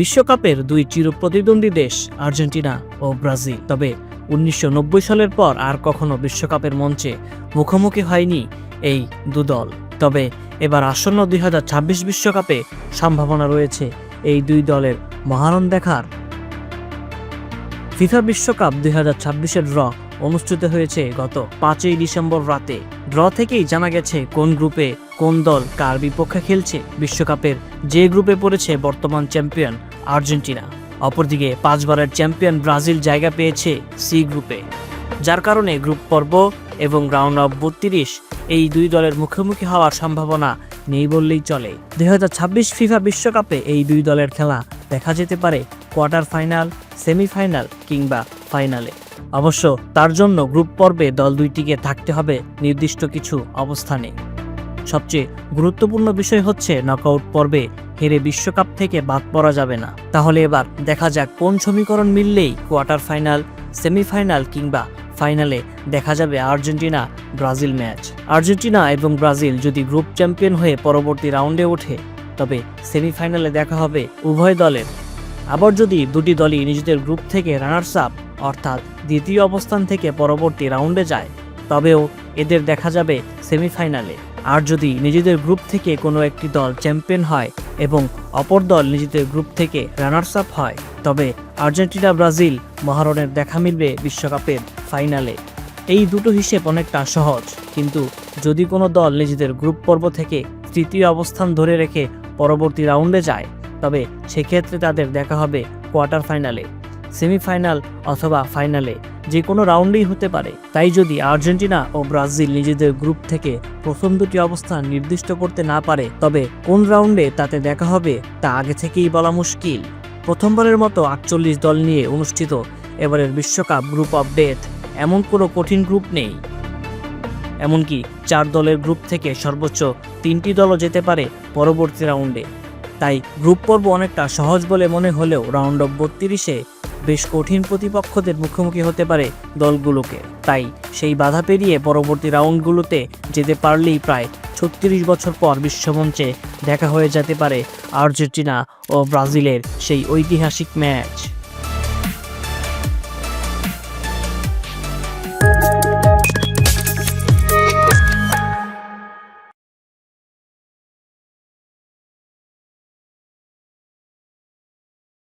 বিশ্বকাপের দুই চির প্রতিদ্বন্দ্বী দেশ আর্জেন্টিনা ও ব্রাজিল। তবে উনিশশো নব্বই সালের পর আর কখনো বিশ্বকাপের মঞ্চে মুখোমুখি হয়নি এই দু দল। তবে এবার আসন্ন দুই বিশ্বকাপে সম্ভাবনা রয়েছে এই দুই দলের মহারণ দেখার। ফিফা বিশ্বকাপ দুই হাজার ছাব্বিশের ড্র অনুষ্ঠিত হয়েছে গত পাঁচই ডিসেম্বর রাতে। ড্র থেকেই জানা গেছে কোন গ্রুপে কোন দল কার বিপক্ষে খেলছে। বিশ্বকাপের যে গ্রুপে পড়েছে বর্তমান চ্যাম্পিয়ন আর্জেন্টিনা। অপরদিকে পাঁচবারের চ্যাম্পিয়ন ব্রাজিল জায়গা পেয়েছে সি গ্রুপে। যার কারণে গ্রুপ পর্ব এবং রাউন্ড অফ বত্রিশ এই দুই দলের মুখোমুখি হওয়ার সম্ভাবনা নেই বললেই চলে। দুই হাজার ছাব্বিশ ফিফা বিশ্বকাপে এই দুই দলের খেলা দেখা যেতে পারে কোয়ার্টার ফাইনাল, সেমিফাইনাল কিংবা ফাইনালে। অবশ্য তার জন্য গ্রুপ পর্বে দল দুইটিকে থাকতে হবে নির্দিষ্ট কিছু অবস্থানে। সবচেয়ে গুরুত্বপূর্ণ বিষয় হচ্ছে নকআউট পর্বে হেরে বিশ্বকাপ থেকে বাদ পড়া যাবে না। তাহলে এবার দেখা যাক কোন সমীকরণ মিললেই কোয়ার্টার ফাইনাল সেমিফাইনাল কিংবা ফাইনালে দেখা যাবে আর্জেন্টিনা, ব্রাজিল ম্যাচ আর্জেন্টিনা এবং ব্রাজিল যদি গ্রুপ চ্যাম্পিয়ন হয়ে পরবর্তী রাউন্ডে ওঠে, তবে সেমিফাইনালে দেখা হবে উভয় দলের। আবার যদি দুটি দলই নিজেদের গ্রুপ থেকে রানার্স আপ অর্থাৎ দ্বিতীয় অবস্থান থেকে পরবর্তী রাউন্ডে যায় তবেও এদের দেখা যাবে সেমিফাইনালে। আর যদি নিজেদের গ্রুপ থেকে কোনো একটি দল চ্যাম্পিয়ন হয় এবং অপর দল নিজেদের গ্রুপ থেকে রানার্স আপ হয়, তবে আর্জেন্টিনা, ব্রাজিল মহারণের দেখা মিলবে বিশ্বকাপের ফাইনালে। এই দুটো হিসেব অনেকটা সহজ, কিন্তু যদি কোনো দল নিজেদের গ্রুপ পর্ব থেকে তৃতীয় অবস্থান ধরে রেখে পরবর্তী রাউন্ডে যায়, তবে সেক্ষেত্রে তাদের দেখা হবে কোয়ার্টার ফাইনালে। সেমিফাইনাল অথবা ফাইনালে যে কোনো রাউন্ডেই হতে পারে। তাই যদি আর্জেন্টিনা ও ব্রাজিল নিজেদের গ্রুপ থেকে প্রথম দুটি অবস্থান নির্দিষ্ট করতে না পারে, তবে কোন রাউন্ডে তাতে দেখা হবে তা আগে থেকেই বলা মুশকিল। প্রথমবারের মতো আটচল্লিশ দল নিয়ে অনুষ্ঠিত এবারের বিশ্বকাপ গ্রুপ অফ ডেথ এমন কোনো কঠিন গ্রুপ নেই। এমনকি চার দলের গ্রুপ থেকে সর্বোচ্চ তিনটি দলও যেতে পারে পরবর্তী রাউন্ডে। তাই গ্রুপ পর্ব অনেকটা সহজ বলে মনে হলেও রাউন্ড অফ বত্রিশে বেশ কঠিন প্রতিপক্ষদের মুখোমুখি হতে পারে দলগুলোকে। তাই সেই বাধা পেরিয়ে পরবর্তী রাউন্ডগুলোতে যেতে পারলেই প্রায় ছত্রিশ বছর পর বিশ্বমঞ্চে দেখা হয়ে যেতে পারে আর্জেন্টিনা ও ব্রাজিলের সেই ঐতিহাসিক ম্যাচ।